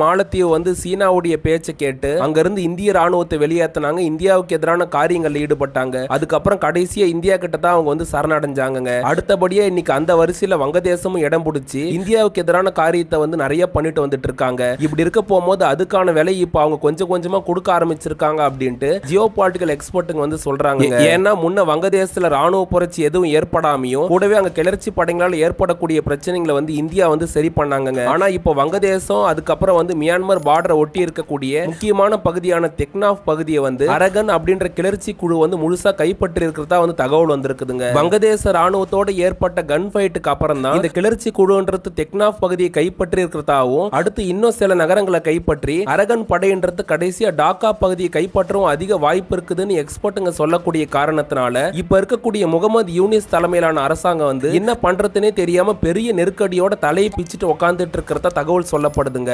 மாலத்தீவு வந்து சீனாவுடைய பேச்சை கேட்டு அங்கிருந்து இந்திய ராணுவத்தை வெளியேத்தினாங்க இந்தியாவுக்கு எதிரான காரியங்கள்ல ஈடுபட்டாங்க. அதுக்கப்புறம் கடைசியா இந்தியா கிட்ட தான் அவங்க வந்து சரணடைஞ்சாங்க அடுத்தபடியா இன்னைக்கு அந்த வரிசையில வங்கதேசமும் இடம் பிடிச்சி இந்தியாவுக்கு எதிரான காரியத்தை வந்து நிறைய பண்ணிட்டு வந்துட்டு இருக்காங்க. இப்படி இருக்க போகும்போது அதுக்கான விலை இப்ப அவங்க கொஞ்சம் கொஞ்சமா கொடுக்க ஆரம்பிச்சிருக்காங்க அப்படின்ட்டு ஜியோ பாலிட்டிக்கல் எக்ஸ்பர்ட்டுங்க வந்து சொல்றாங்க ஏன்னா முன்ன வங்கதேசத்துல ராணுவ புரட்சி எதுவும் ஏற்படாமையும் கூடவே அங்க கிளர்ச்சி படைகளால் ஏற்படக்கூடிய பிரச்சனைகளை வந்து இந்தியா வந்து சரி பண்ணாங்க ஆனா இப்போ வங்கதேசம் அதுக்கப்புறம் வந்து மியான்மர் பார்டரை ஒட்டி இருக்கக்கூடிய முக்கியமான பகுதியான தெக்னாஃப் பகுதியை வந்து அரகன் அப்படின்ற கிளர்ச்சி குழு வந்து முழுசா கைப்பற்றி இருக்கிறதா வந்து தகவல் வந்திருக்குதுங்க. வங்கதேச ராணுவத்தோட ஏற்பட்ட கன் ஃபைட்டுக்கு அப்புறம் தான் இந்த கிளர்ச்சி குழுன்றது தெக்னாப் பகுதியை கைப்பற்றி இருக்கிறதாவும் அடுத்து இன்னும் சில நகரங்களை கைப்பற்றி அரகன் படைன்றது கடைசியா டாக்கா பகுதியை கைப்பற்றவும் அதிக வாய்ப்பு இருக்குதுன்னு எக்ஸ்பர்ட்டுங்க சொல்லக்கூடிய காரணத்தினால இப்ப இருக்கக்கூடிய முகமது யூனிஸ் தலைமையிலான அரசாங்கம் வந்து என்ன பண்றதுன்னே தெரியாம பெரிய நெருக்கடியோட தலையை பிச்சுட்டு உட்காந்துட்டு இருக்கிறதா தகவல் சொல்லப்படுதுங்க.